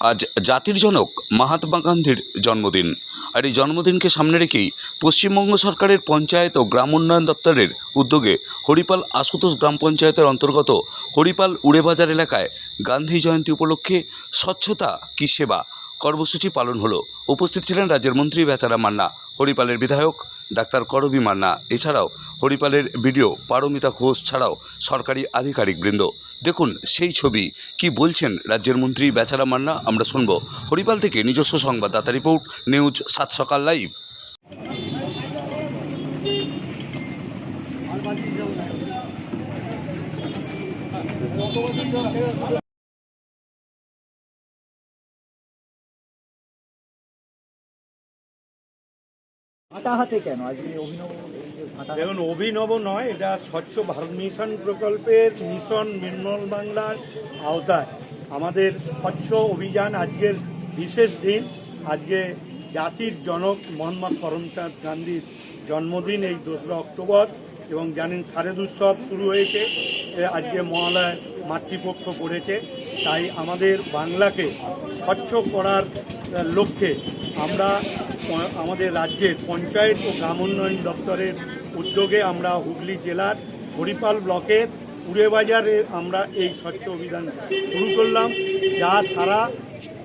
আজ জাতির জনক মহাত্মা গান্ধীর জন্মদিন। আর এই জন্মদিনকে সামনে রেখেই পশ্চিমবঙ্গ সরকারের পঞ্চায়েত ও গ্রাম উন্নয়ন দপ্তরের উদ্যোগে হরিপাল আশুতোষ গ্রাম পঞ্চায়েতের অন্তর্গত হরিপাল উড়েবাজার এলাকায় গান্ধী জয়ন্তী উপলক্ষে স্বচ্ছতা কি সেবা? কর্মসূচি পালন হলো। উপস্থিত ছিলেন রাজ্যের মন্ত্রী বেচারা মান্না, হরিপালের বিধায়ক ডাক্তার করবী মান্না। এছাড়াও হরিপালের ভিডিও পারমিতা ঘোষ ছাড়াও সরকারি আধিকারিকবৃন্দ। দেখুন সেই ছবি, কি বলছেন রাজ্যের মন্ত্রী বেচারা মান্না, আমরা শুনব। হরিপাল থেকে নিজস্ব সংবাদদাতা রিপোর্ট, নিউজ সাত সকাল লাইভ। হাতে কেন? আজকে অভিনব দেখুন, অভিনব নয়, এটা স্বচ্ছ ভারত মিশন প্রকল্পের মিশন নির্মল বাংলার আওতায়। আমাদের স্বচ্ছ অভিযান আজকের বিশেষ দিন। আজকে জাতির জনক মোহাম্মদ করমচাঁদ গান্ধীর জন্মদিন এই দোসরা অক্টোবর, এবং জানেন শারদ উৎসব শুরু হয়েছে। আজকে মহালয় মাতৃপক্ষ পড়েছে তাই আমাদের বাংলাকে স্বচ্ছ করার লক্ষ্যে আমরা আমাদের রাজ্যের পঞ্চায়েত ও গ্রাম উন্নয়ন দপ্তরের উদ্যোগে আমরা হুগলি জেলার হরিপাল ব্লকের উড়েবাজারে আমরা এই স্বচ্ছ অভিযান শুরু করলাম, যা সারা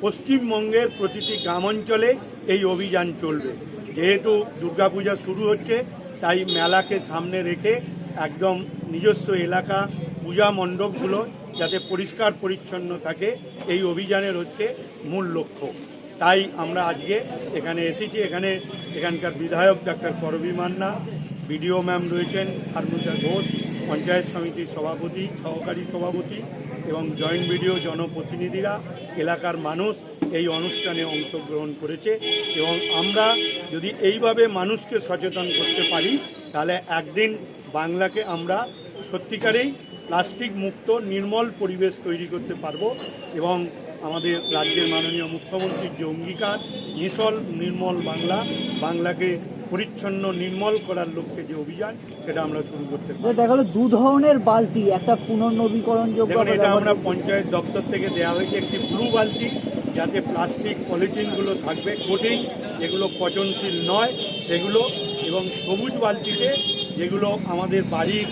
পশ্চিমবঙ্গের প্রতিটি গ্রামাঞ্চলে এই অভিযান চলবে। যেহেতু দুর্গাপূজা শুরু হচ্ছে, তাই মেলাকে সামনে রেখে একদম নিজস্ব এলাকা পূজা মণ্ডপগুলো যাতে পরিষ্কার পরিচ্ছন্ন থাকে, এই অভিযানের হচ্ছে মূল লক্ষ্য। তাই আমরা আজকে এখানে এসেছি। এখানে এখানকার বিধায়ক doctor Karabi Manna, BDO ma'am রয়েছেন হারমুজা ঘোষ, পঞ্চায়েত সমিতির সভাপতি, সহকারী সভাপতি এবং জয়েন্ট বিডিও জনপ্রতিনিধিরা, এলাকার মানুষ এই অনুষ্ঠানে অংশগ্রহণ করেছে এবং আমরা যদি এইভাবে মানুষকে সচেতন করতে পারি, তাহলে একদিন বাংলাকে আমরা সত্যিকারেই প্লাস্টিক মুক্ত নির্মল পরিবেশ তৈরি করতে পারব এবং আমাদের রাজ্যের মাননীয় মুখ্যমন্ত্রীর যে অঙ্গীকার নিসল নির্মল বাংলা বাংলাকে পরিচ্ছন্ন নির্মল করার লক্ষ্যে যে অভিযান সেটা আমরা শুরু করতে পারি দেখা গেলো দু ধরনের বালতি একটা পুনর্নবীকরণযোগ্য এটা আমরা পঞ্চায়েত দপ্তর থেকে দেওয়া হয়েছে একটি ব্লু বালতি যাতে প্লাস্টিক পলিথিনগুলো থাকবে কোটিং যেগুলো পচনশীল নয় সেগুলো এবং সবুজ বালতিতে যেগুলো আমাদের বাড়ির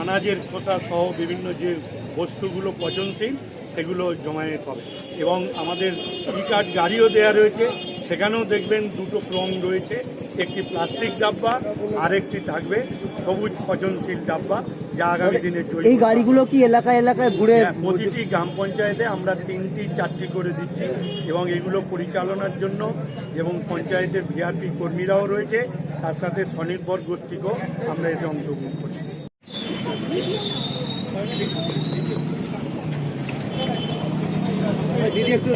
আনাজের খোসা সহ বিভিন্ন যে বস্তুগুলো পচনশীল, সেগুলো জমায়েত হবে। এবং আমাদের ই কার্ড গাড়িও দেওয়া রয়েছে। সেখানেও দেখবেন দুটো ক্রম রয়েছে। একটি প্লাস্টিক ডাব্বা, আরেকটি থাকবে সবুজ পচনশীল ডাব্বা। যা আগামী দিনে এই গাড়িগুলো কি এলাকায় এলাকায় ঘুরে হ্যাঁ, প্রতিটি গ্রাম পঞ্চায়েতে আমরা তিনটি চারটি করে দিচ্ছি এবং এগুলো পরিচালনার জন্য এবং পঞ্চায়েতের ভিআরপি কর্মীরাও রয়েছে। তার সাথে স্বনির্ভর গোষ্ঠীকেও আমরা এতে অংশগ্রহণ করছি দিদি একটু